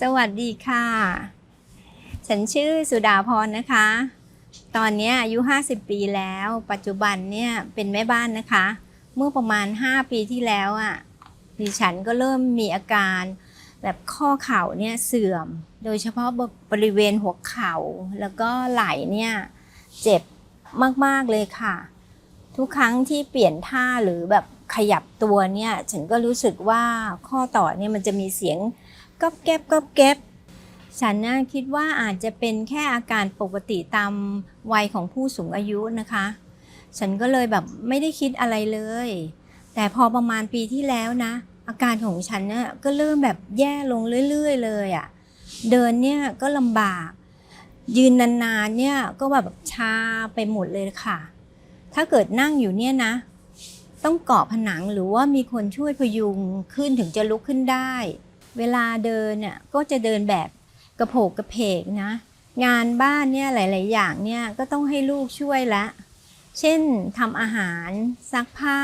สวัสดีค่ะ ฉันชื่อสุดาพรนะคะ ตอนนี้อายุ 50 ปีแล้ว ปัจจุบันเนี่ยเป็นแม่บ้านนะคะ เมื่อประมาณ 5 ปีที่แล้วอะ่ะดิฉันก็เริ่มมีอาการแบบข้อเข่าเนี่ยเสื่อม โดยเฉพาะบริเวณหัวเข่า แล้วก็ไหล่เนี่ยเจ็บมาก ๆ เลยค่ะ ทุกครั้งที่เปลี่ยนท่าหรือแบบขยับตัวเนี่ย ฉันก็รู้สึกว่าข้อต่อเนี่ยมันจะมีเสียง ก๊อบแก๊บก๊อบแก๊บฉันน่ะคิดว่าอาจจะเป็นแค่อาการปกติตามวัยของผู้สูงอายุนะคะ ฉันก็เลยแบบไม่ได้คิดอะไรเลย แต่พอประมาณปีที่แล้วนะ อาการของฉันเนี่ยก็เริ่มแบบแย่ลงเรื่อย ๆ เลยอะ่ะ เดินเนี่ยก็ลำบาก ยืนนานๆเนี่ยก็แบบชาไปหมดเลยค่ะ ถ้าเกิดนั่งอยู่เนี่ยนะ ต้องเกาะผนังหรือว่ามีคนช่วยพยุงขึ้นถึงจะลุกขึ้นได้ เวลาเดินเนี่ยก็จะเดินแบบกระโผกกระเพกนะ งานบ้านเนี่ยหลาย ๆ อย่างเนี่ยก็ต้องให้ลูกช่วยละ เช่นทำอาหารซักผ้า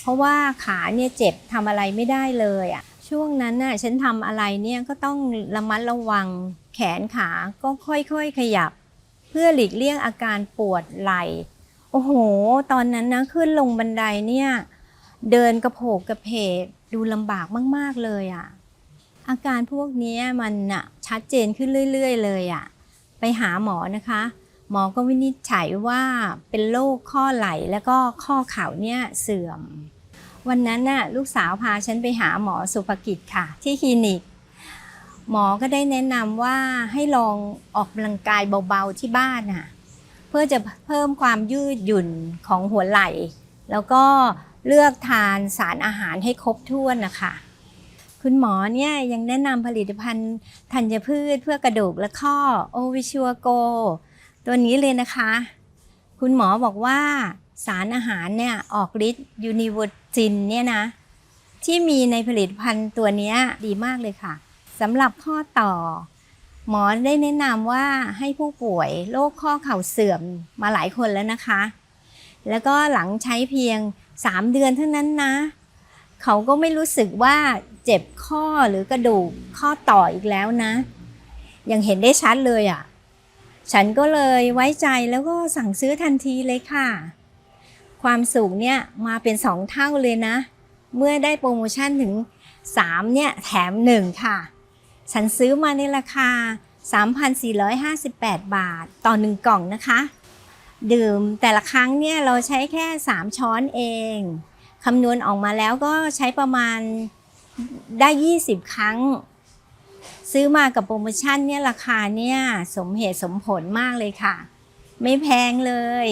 เพราะว่าขาเนี่ยเจ็บทำอะไรไม่ได้เลยอะ่ะช่วงนั้นน่ะฉันทำอะไรเนี่ยก็ต้องระมัดระวังแขนขาก็ค่อย ๆ ขยับ เพื่อหลีกเลี่ยงอาการปวดไหล่โอ้โห ตอนนั้นนะขึ้นลงบันไดเนี่ย เดินกระโผกกระเพกดูลำบากมาก ๆ เลยอะ่ะ อาการพวกนี้มันน่ะชัดเจนขึ้นเรื่อย ๆ เลยอะ่ะไปหาหมอนะคะ หมอก็วินิจฉัยว่าเป็นโรคข้อไหล่แล้วก็ข้อเข่าเนี่ยเสื่อม วันนั้นน่ะลูกสาวพาฉันไปหาหมอสุภกิจค่ะ ที่คลินิก หมอก็ได้แนะนำว่าให้ลองออกกำลังกายเบาๆที่บ้านน่ะเพื่อจะเพิ่มความยืดหยุ่นของหัวไหล่ แล้วก็เลือกทานสารอาหารให้ครบถ้วนนะคะ คุณหมอเนี่ยยังแนะนำผลิตภัณฑ์ธัญพืชเพื่อกระดูกและข้อโอวิชัวโก ตัวนี้เลยนะคะ คุณหมอบอกว่าสารอาหารเนี่ยออกฤทธิ์ยูนิวจินเนี่ยนะ ที่มีในผลิตภัณฑ์ตัวนี้ดีมากเลยค่ะสำหรับข้อต่อ หมอได้แนะนำว่าให้ผู้ป่วยโรคข้อเข่าเสื่อมมาหลายคนแล้วนะคะ แล้วก็หลังใช้เพียง 3 เดือนเท่านั้นนะ เขาก็ไม่รู้สึกว่า เจ็บข้อหรือกระดูกข้อต่ออีกแล้วนะ ยังเห็นได้ชัดเลยอะ่ะ ฉันก็เลยไว้ใจแล้วก็สั่งซื้อทันทีเลยค่ะ ความสูงเนี่ยมาเป็น2เท่าเลยนะ เมื่อได้โปรโมชั่นถึง 3 เนี่ยแถม 1 ค่ะ ฉันซื้อมาในราคา 3,458 บาทต่อ 1 กล่องนะคะ ดื่มแต่ละครั้งเนี่ยเราใช้แค่ 3 ช้อนเองคำนวณออกมาแล้วก็ใช้ประมาณ ได้ 20 ครั้ง ซื้อมากับโปรโมชั่นเนี่ยราคาเนี่ยสมเหตุสมผลมากเลยค่ะ ไม่แพงเลย